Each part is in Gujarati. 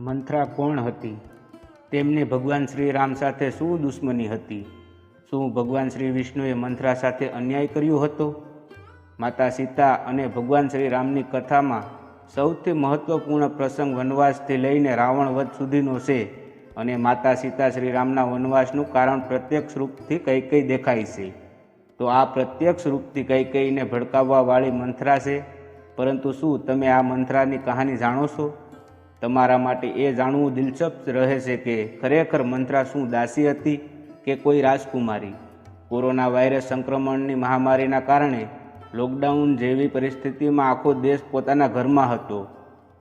મંથરા કોણ હતી? તેમને ભગવાન શ્રી રામ સાથે શું દુશ્મની હતી? શું ભગવાન શ્રી વિષ્ણુએ મંથરા સાથે અન્યાય કર્યો હતો? માતા સીતા અને ભગવાન શ્રી રામની કથામાં સૌથી મહત્વપૂર્ણ પ્રસંગ વનવાસથી લઈને રાવણ વધ સુધીનો છે અને માતા સીતા શ્રી રામના વનવાસનું કારણ પ્રત્યક્ષ રૂપથી કઈ કઈ દેખાય છે? તો આ પ્રત્યક્ષ રૂપથી કઈ કઈને ભડકાવવાવાળી મંથરા છે? પરંતુ શું તમે આ મંથરાની કહાની જાણો છો? તમારા માટે એ જાણવું દિલચસ્પ રહેશે કે ખરેખર મંત્રા શું દાસી હતી કે કોઈ રાજકુમારી? કોરોના વાયરસ સંક્રમણની મહામારીના કારણે લોકડાઉન જેવી પરિસ્થિતિમાં આખો દેશ પોતાના ઘરમાં હતો.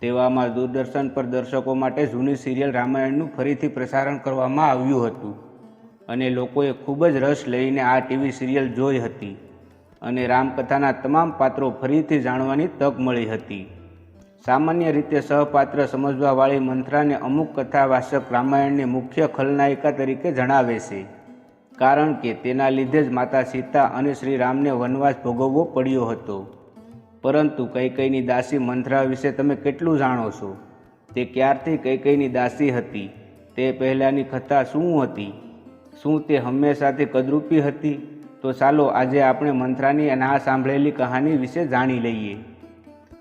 તેવામાં દૂરદર્શન પર દર્શકો માટે જૂની સિરિયલ રામાયણનું ફરીથી પ્રસારણ કરવામાં આવ્યું હતું અને લોકોએ ખૂબ જ રસ લઈને આ ટીવી સિરિયલ જોઈ હતી અને રામકથાના તમામ પાત્રો ફરીથી જાણવાની તક મળી હતી. સામાન્ય રીતે સહપાત્ર સમજવાવાળી મંથરાને અમુક કથાવાચક રામાયણની મુખ્ય ખલનાયિકા તરીકે જણાવે છે. કારણ કે તેના લીધે જ માતા સીતા અને શ્રી રામને વનવાસ ભોગવવો પડ્યો હતો. પરંતુ કૈકઈની દાસી મંથરા વિશે તમે કેટલું જાણો છો? તે ક્યારથી કૈકઈની દાસી હતી? તે પહેલાંની કથા શું હતી? શું તે હંમેશાથી કદરૂપી હતી? તો ચાલો આજે આપણે મંથરાની ના સાંભળેલી કહાની વિશે જાણી લઈએ.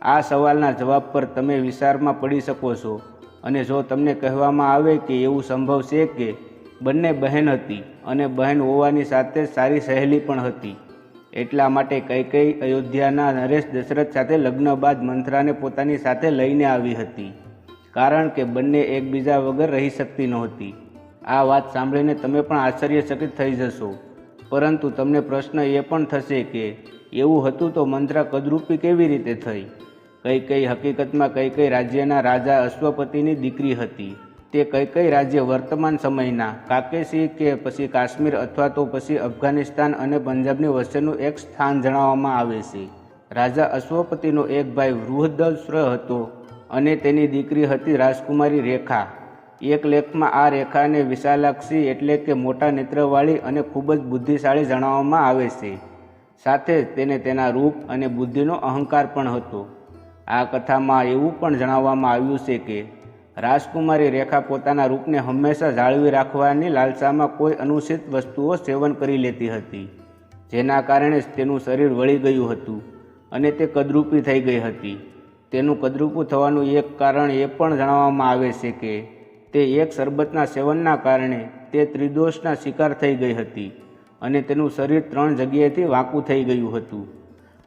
આ સવાલના જવાબ પર તમે વિચારમાં પડી શકો છો. અને જો તમને કહેવામાં આવે કે એવું સંભવ છે કે બંને બહેન હતી અને બહેન હોવાની સાથે સારી સહેલી પણ હતી. એટલા માટે કઈ કઈ અયોધ્યાના નરેશ દશરથ સાથે લગ્ન બાદ મંથરાને પોતાની સાથે લઈને આવી હતી. કારણ કે બંને એકબીજા વગર રહી શકતી નહોતી. આ વાત સાંભળીને તમે પણ આશ્ચર્યચકિત થઈ જશો. પરંતુ તમને પ્રશ્ન એ પણ થશે કે એવું હતું તો મંત્રા કદરૂપી કેવી રીતે થઈ? કઈ કઈ હકીકતમાં કઈ કઈ રાજ્યના રાજા અશ્વપતિની દીકરી હતી? તે કઈ કઈ રાજ્ય વર્તમાન સમયના કાકેશી કે પછી કાશ્મીર અથવા તો પછી અફઘાનિસ્તાન અને પંજાબની વચ્ચેનું એક સ્થાન જણાવવામાં આવે છે? રાજા અશ્વપતિનો એક ભાઈ વૃહદશ્ર હતો અને તેની દીકરી હતી રાજકુમારી રેખા. એક લેખમાં આ રેખાને વિશાલાક્ષી એટલે કે મોટા નેત્રવાળી અને ખૂબ જ બુદ્ધિશાળી જણાવવામાં આવે છે. સાથે જ તેને તેના રૂપ અને બુદ્ધિનો અહંકાર પણ હતો. આ કથામાં એવું પણ જણાવવામાં આવ્યું છે કે, રાજકુમારી રેખા પોતાના રૂપને હંમેશા જાળવી રાખવાની લાલસામાં કોઈ અનુચિત વસ્તુઓ સેવન કરી લેતી હતી, જેના કારણે જ તેનું શરીર વળી ગયું હતું અને તે કદરૂપી થઈ ગઈ હતી. તેનું કદરૂપું થવાનું એક કારણ એ પણ જણાવવામાં આવે છે કે, તે એક શરબતના સેવનના કારણે તે ત્રિદોષના શિકાર થઈ ગઈ હતી. અને તેનું શરીર ત્રણ જગ્યાએથી વાંકું થઈ ગયું હતું.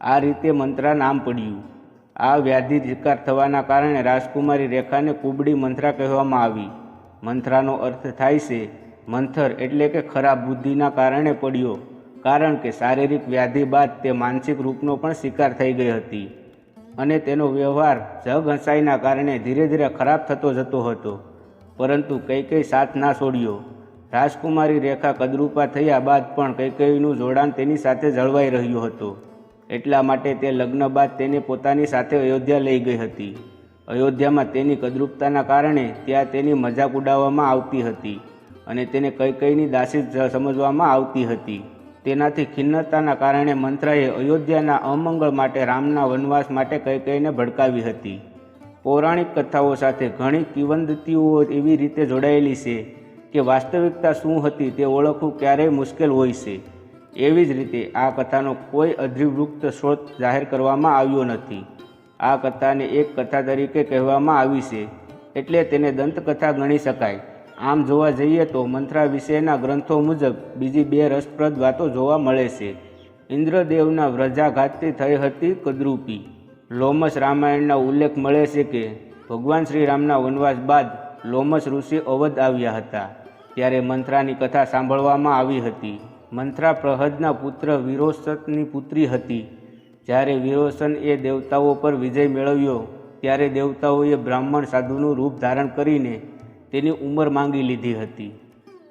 આ રીતે મંત્રા નામ પડ્યું. આ વ્યાધિ શિકાર થવાના કારણે રાજકુમારી રેખાને કુબડી મંથરા કહેવામાં આવી. મંથરાનો અર્થ થાય છે, મંથર એટલે કે ખરાબ બુદ્ધિના કારણે પડ્યો, કારણ કે શારીરિક વ્યાધિ બાદ તે માનસિક રૂપનો પણ શિકાર થઈ ગઈ હતી. અને તેનો વ્યવહાર જગ હંસાઈના કારણે ધીરે ધીરે ખરાબ થતો જતો હતો. પરંતુ કંઈ કંઈ સાથ ના છોડ્યો. રાજકુમારી રેખા કદરૂપા થયા બાદ પણ કૈકઈનું જોડાણ તેની સાથે જળવાઈ રહ્યું હતું. એટલા માટે તે લગ્ન બાદ તેને પોતાની સાથે અયોધ્યા લઈ ગઈ હતી. અયોધ્યામાં તેની કદરૂપતાના કારણે ત્યાં તેની મજાક ઉડાવવામાં આવતી હતી અને તેને કૈકેયીની દાસી સમજવામાં આવતી હતી. તેનાથી ખિન્નતાના કારણે મંત્રાએ અયોધ્યાના અમંગળ માટે રામના વનવાસ માટે કૈકેયીને ભડકાવી હતી. પૌરાણિક કથાઓ સાથે ઘણી કિવંદતીઓ એવી રીતે જોડાયેલી છે કે વાસ્તવિકતા શું હતી તે ઓળખવું ક્યારેય મુશ્કેલ હોય છે. એવી જ રીતે આ કથાનો કોઈ અધિવૃક્ત સ્ત્રોત જાહેર કરવામાં આવ્યો નથી. આ કથાને એક કથા તરીકે કહેવામાં આવી છે, એટલે તેને દંતકથા ગણી શકાય. આમ જોવા જઈએ તો મંત્રા વિશેના ગ્રંથો મુજબ બીજી બે રસપ્રદ વાતો જોવા મળે છે. ઇન્દ્રદેવના વ્રજાઘાતથી થઈ હતી કદરૂપી. લોમસ રામાયણના ઉલ્લેખ મળે છે કે ભગવાન શ્રી રામના વનવાસ બાદ લોમસ ઋષિ અવધ આવ્યા હતા. ત્યારે મંત્રાની કથા સાંભળવામાં આવી હતી. મંત્રા પ્રહદના પુત્ર વિરોસતની પુત્રી હતી. જ્યારે વિરોસન એ દેવતાઓ પર વિજય મેળવ્યો, ત્યારે દેવતાઓએ બ્રાહ્મણ સાધુનું રૂપ ધારણ કરીને તેની ઉંમર માંગી લીધી હતી.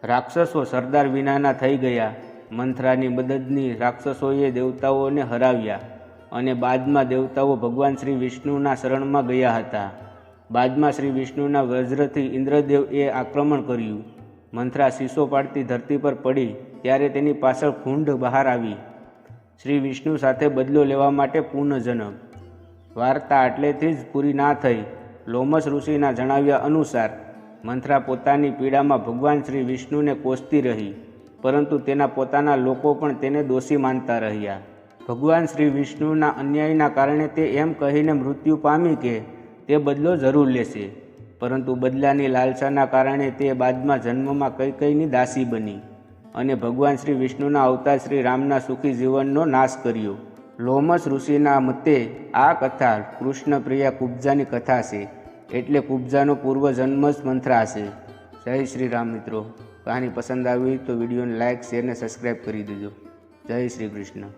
રાક્ષસો સરદાર વિનાના થઈ ગયા. મંથરાની મદદની રાક્ષસોએ દેવતાઓને હરાવ્યા અને બાદમાં દેવતાઓ ભગવાન શ્રી વિષ્ણુના શરણમાં ગયા હતા. બાદમાં શ્રી વિષ્ણુના વજ્રથી ઇન્દ્રદેવ એ આક્રમણ કર્યું. મંથરા શીશો પાડતી ધરતી પર પડી ત્યારે તેની પાછળ કુંડ બહાર આવી. શ્રી વિષ્ણુ સાથે બદલો લેવા માટે પુનઃજન્મ વાર્તા આટલેથી જ પૂરી ના થઈ. લોમસ ઋષિના જણાવ્યા અનુસાર મંથરા પોતાની પીડામાં ભગવાન શ્રી વિષ્ણુને કોસતી રહી, પરંતુ તેના પોતાના લોકો પણ તેને દોષી માનતા રહ્યા. ભગવાન શ્રી વિષ્ણુના અન્યાયના કારણે તે એમ કહીને મૃત્યુ પામી કે તે બદલો જરૂર લેશે. પરંતુ બદલાની લાલસાના કારણે તે બાદમાં જન્મમાં કઈ કઈની દાસી બની અને ભગવાન શ્રી વિષ્ણુના અવતાર શ્રી રામના સુખી જીવનનો નાશ કર્યો. લોમસ ઋષિના મતે આ કથા કૃષ્ણ પ્રિયા કુબ્જાની કથા છે, એટલે કુબ્જાનો પૂર્વજન્મ જ મંથરા છે જય શ્રી રામ મિત્રો. કહાની પસંદ આવી તો વિડીયોને લાઇક શેર અને સબસ્ક્રાઈબ કરી દેજો. જય શ્રી કૃષ્ણ.